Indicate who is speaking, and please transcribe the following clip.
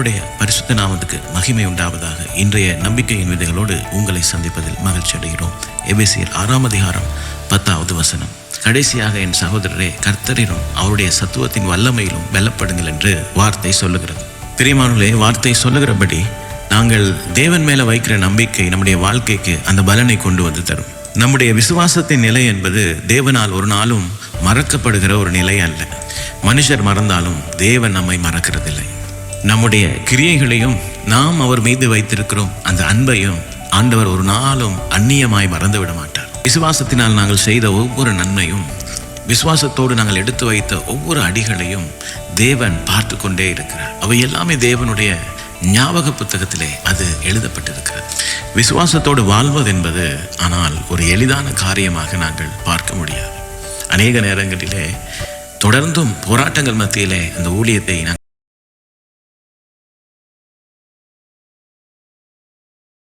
Speaker 1: கர்த்தருடைய பரிசுத்த நாமத்துக்கு மகிமை உண்டாவதாக. இன்றைய நம்பிக்கையின் விதைகளோடு உங்களை சந்திப்பதில் மகிழ்ச்சி அடைகிறோம். எபேசியர் ஆறாம் அதிகாரம் பத்தாவது வசனம். கடைசியாக என் சகோதரரே கர்த்தரிலும் அவருடைய சத்துவத்தின் வல்லமையிலும் வெல்லப்படுங்கள் என்று வார்த்தை சொல்லுகிறது. பிரியமானவர்களே வார்த்தை சொல்லுகிறபடி நாங்கள் தேவன் மேல வைக்கிற நம்பிக்கை நம்முடைய வாழ்க்கைக்கு அந்த பலனை கொண்டு வந்து தரும். நம்முடைய விசுவாசத்தின் நிலை என்பது தேவனால் ஒரு நாளும் மறக்கப்படுகிற ஒரு நிலை அல்ல. மனுஷர் மறந்தாலும் தேவன் நம்மை மறக்கிறதில்லை. நம்முடைய கிரியைகளையும் நாம் அவர் மீது வைத்திருக்கிறோம். அந்த அன்பையும் ஆண்டவர் ஒரு நாளும் அந்நியமாய் மறந்து விட மாட்டார் விசுவாசத்தினால் நாங்கள் செய்த ஒவ்வொரு நன்மையும் விசுவாசத்தோடு நாங்கள் எடுத்து வைத்த ஒவ்வொரு அடிகளையும் தேவன் பார்த்து கொண்டே இருக்கிறார். அவை எல்லாமே தேவனுடைய ஞாபக புத்தகத்திலே அது எழுதப்பட்டிருக்கிறது. விசுவாசத்தோடு வாழ்வது என்பது ஆனால் ஒரு எளிதான காரியமாக நாங்கள் பார்க்க முடியாது. அநேக நேரங்களிலே தொடர்ந்தும் போராட்டங்கள் மத்தியிலே அந்த ஊழியத்தை